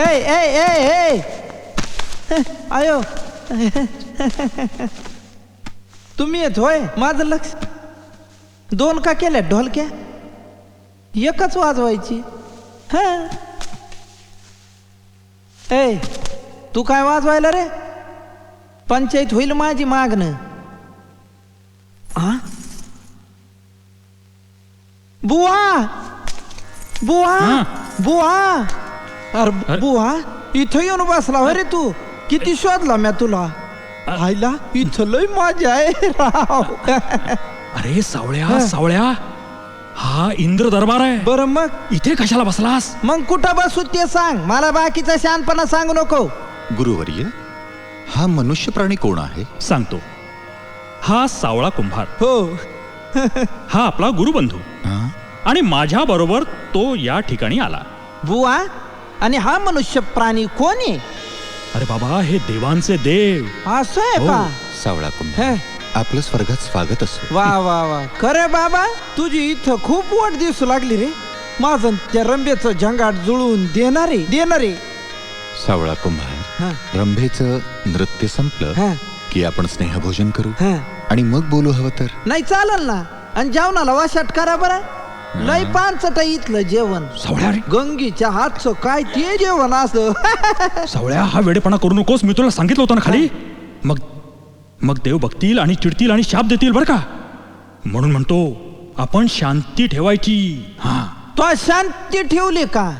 ए ए ए ए आयो तुम्ही येत होय? माझं लक्ष. दोन का केल्या? ढोलक्या एकच वाजवायची. हा. ए तू काय वाजवायला रे? पंचायत होईल माझी मागणं. हा बुवा! बुवा. बुवा! अरे अरे. बुवा इथं येऊन बसला होय रे तू. किती शोधला म्या तुला? आईला इथं लय मजा आहे राव. अरे सावळ्या सावळ्या. हा इंद्र दरबार आहे. बरं मग? इथे कशाला बसलास? मग कुठं बसू ते सांग. मला बाकीचा शानपणा सांगू नको. गुरुवर्य हा मनुष्य प्राणी कोण आहे? सांगतो. हा सावळा कुंभार. हो. हा आपला गुरुबंधू. हा? आणि माझ्या बरोबर तो या ठिकाणी आला. बुवा आणि हा मनुष्य प्राणी कोण आहे? अरे बाबा हे देवांचे देव. असं आहे हो. का? सावळा कुंभ. हे. आपलं स्वर्गात स्वागत असो. वा वा वा. खरे बाबा तुझी इथं खूप वाट दिसू लागली रे. माझं त्या रंबेचं झंगाट जुळवून देणारे देणारे. सावळा कुंभार हा. रंभेचं नृत्य संपलं हा. की आपण स्नेहभोजन करू हा. आणि मग बोलू हवं तर. नाही चालल ना. आणि जेवणाला वाशाट करा बरं. लय पानचट इथलं जेवण. सावळ्या रे. गंगीच्या हातचं काय ते जेवण असं. सावळ्या हा वेडेपणा करू नकोस. मी तुला सांगितलं होतं ना खाली? मग मग देव बघतील आणि चिडतील आणि शाप देतील बरं का? म्हणून म्हणतो आपण शांती ठेवायची. हा. तो शांती ठेवली का?